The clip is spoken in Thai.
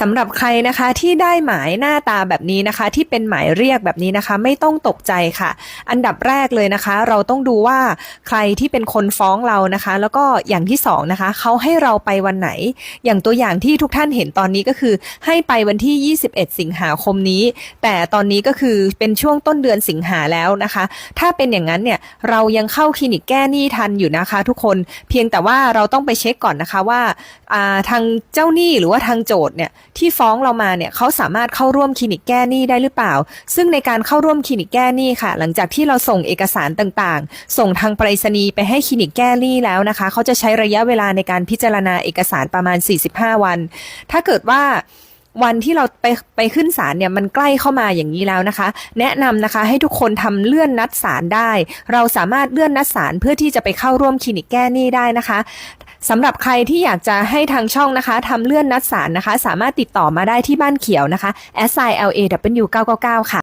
สำหรับใครนะคะที่ได้หมายหน้าตาแบบนี้นะคะ ที่เป็นหมายเรียกแบบนี้นะคะ ไม่ต้องตกใจค่ะ อันดับแรกเลยนะคะ เราต้องดูว่าใครที่เป็นคนฟ้องเรานะคะ แล้วก็อย่างที่สองนะคะเขาให้เราไปวันไหน อย่างตัวอย่างที่ทุกท่านเห็นตอนนี้ก็คือ ให้ไปวันที่ 21 สิงหาคมนี้ แต่ตอนนี้ก็คือเป็นช่วงต้นเดือนสิงหาแล้วนะคะ ถ้าเป็นอย่างนั้นเนี่ยเรายังเข้าคลินิกแก้หนี้ทันอยู่นะคะ ทุกคนเพียงแต่ว่าเราต้องไปเช็คก่อนนะคะว่าอ่าทางเจ้าหนี้หรือว่าทางโจทย์เนี่ยที่ฟ้องเรามาเนี่ยเขาสามารถเข้าร่วมคลินิกแก้หนี้ได้หรือเปล่า ซึ่งในการเข้าร่วมคลินิกแก้หนี้ค่ะ หลังจากที่เราส่งเอกสารต่างๆ ส่งทางไปรษณีย์ไปให้คลินิกแก้หนี้แล้วนะคะ เขาจะใช้ระยะเวลาในการพิจารณาเอกสารประมาณ 45 วัน ถ้าเกิดว่า วันที่เราไปไปขึ้นศาลเนี่ยมันใกล้เข้ามาอย่างนี้แล้วนะคะ แนะนำนะคะให้ทุกคนทำเลื่อนนัดศาลได้ เราสามารถเลื่อนนัดศาลเพื่อที่จะไปเข้าร่วมคลินิกแก้หนี้ได้นะคะสำหรับใครที่อยากจะให้ทางช่องนะคะทำเลื่อนนัดศาลนะคะ สามารถติดต่อมาได้ที่บ้านเขียวนะคะ s i l a w 999ค่ะ